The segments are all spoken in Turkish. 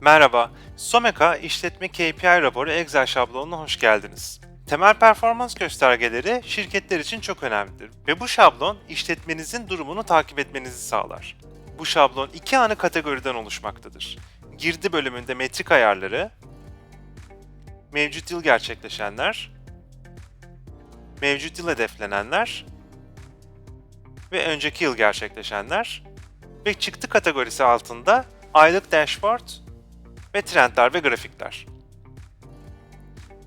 Merhaba, Someka işletme KPI raporu Excel şablonuna hoş geldiniz. Temel performans göstergeleri şirketler için çok önemlidir ve bu şablon işletmenizin durumunu takip etmenizi sağlar. Bu şablon iki ana kategoriden oluşmaktadır. Girdi bölümünde metrik ayarları, mevcut yıl gerçekleşenler, mevcut yıl hedeflenenler ve önceki yıl gerçekleşenler ve çıktı kategorisi altında aylık dashboard ve trendler ve grafikler.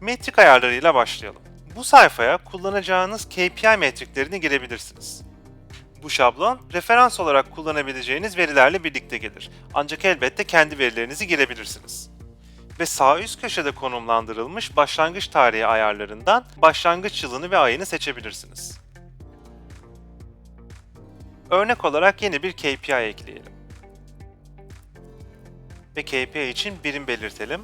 Metrik ayarlarıyla başlayalım. Bu sayfaya kullanacağınız KPI metriklerini girebilirsiniz. Bu şablon referans olarak kullanabileceğiniz verilerle birlikte gelir. Ancak elbette kendi verilerinizi girebilirsiniz. Ve sağ üst köşede konumlandırılmış başlangıç tarihi ayarlarından başlangıç yılını ve ayını seçebilirsiniz. Örnek olarak yeni bir KPI ekleyelim ve KPI için birim belirtelim.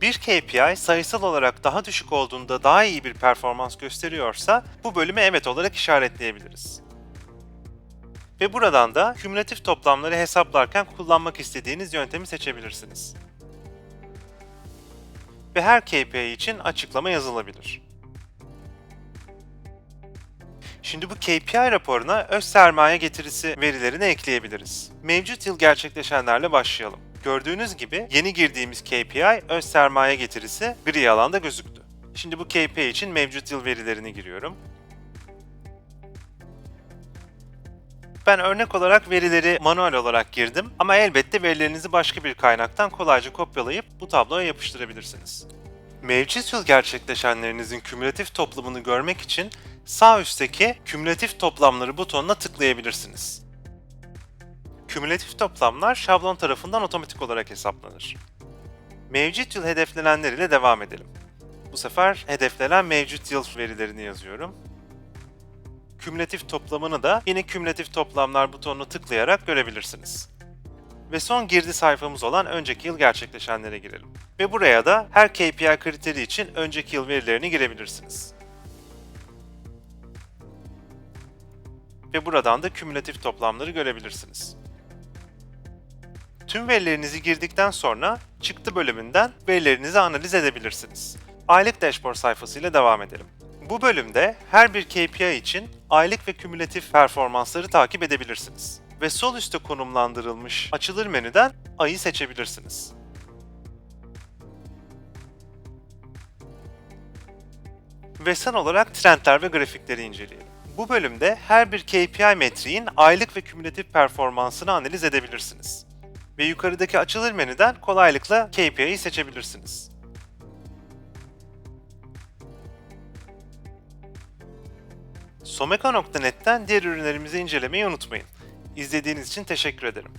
Bir KPI sayısal olarak daha düşük olduğunda daha iyi bir performans gösteriyorsa bu bölümü evet olarak işaretleyebiliriz. Ve buradan da kümülatif toplamları hesaplarken kullanmak istediğiniz yöntemi seçebilirsiniz. Ve her KPI için açıklama yazılabilir. Şimdi bu KPI raporuna öz sermaye getirisi verilerini ekleyebiliriz. Mevcut yıl gerçekleşenlerle başlayalım. Gördüğünüz gibi yeni girdiğimiz KPI öz sermaye getirisi gri alanda gözüktü. Şimdi bu KPI için mevcut yıl verilerini giriyorum. Ben örnek olarak verileri manuel olarak girdim ama elbette verilerinizi başka bir kaynaktan kolayca kopyalayıp bu tabloya yapıştırabilirsiniz. Mevcut yıl gerçekleşenlerinizin kümülatif toplamını görmek için sağ üstteki kümülatif toplamları butonuna tıklayabilirsiniz. Kümülatif toplamlar şablon tarafından otomatik olarak hesaplanır. Mevcut yıl hedeflenenler ile devam edelim. Bu sefer hedeflenen mevcut yıl verilerini yazıyorum. Kümülatif toplamını da yine kümülatif toplamlar butonuna tıklayarak görebilirsiniz. Ve son girdi sayfamız olan önceki yıl gerçekleşenlere girelim. Ve buraya da her KPI kriteri için önceki yıl verilerini girebilirsiniz. Ve buradan da kümülatif toplamları görebilirsiniz. Tüm verilerinizi girdikten sonra çıktı bölümünden verilerinizi analiz edebilirsiniz. Aylık dashboard sayfasıyla devam edelim. Bu bölümde her bir KPI için aylık ve kümülatif performansları takip edebilirsiniz. Ve sol üstte konumlandırılmış açılır menüden ayı seçebilirsiniz. Ve son olarak trendler ve grafikleri inceleyelim. Bu bölümde her bir KPI metriğin aylık ve kümülatif performansını analiz edebilirsiniz ve yukarıdaki açılır menüden kolaylıkla KPI'yi seçebilirsiniz. Someka.net'ten diğer ürünlerimizi incelemeyi unutmayın. İzlediğiniz için teşekkür ederim.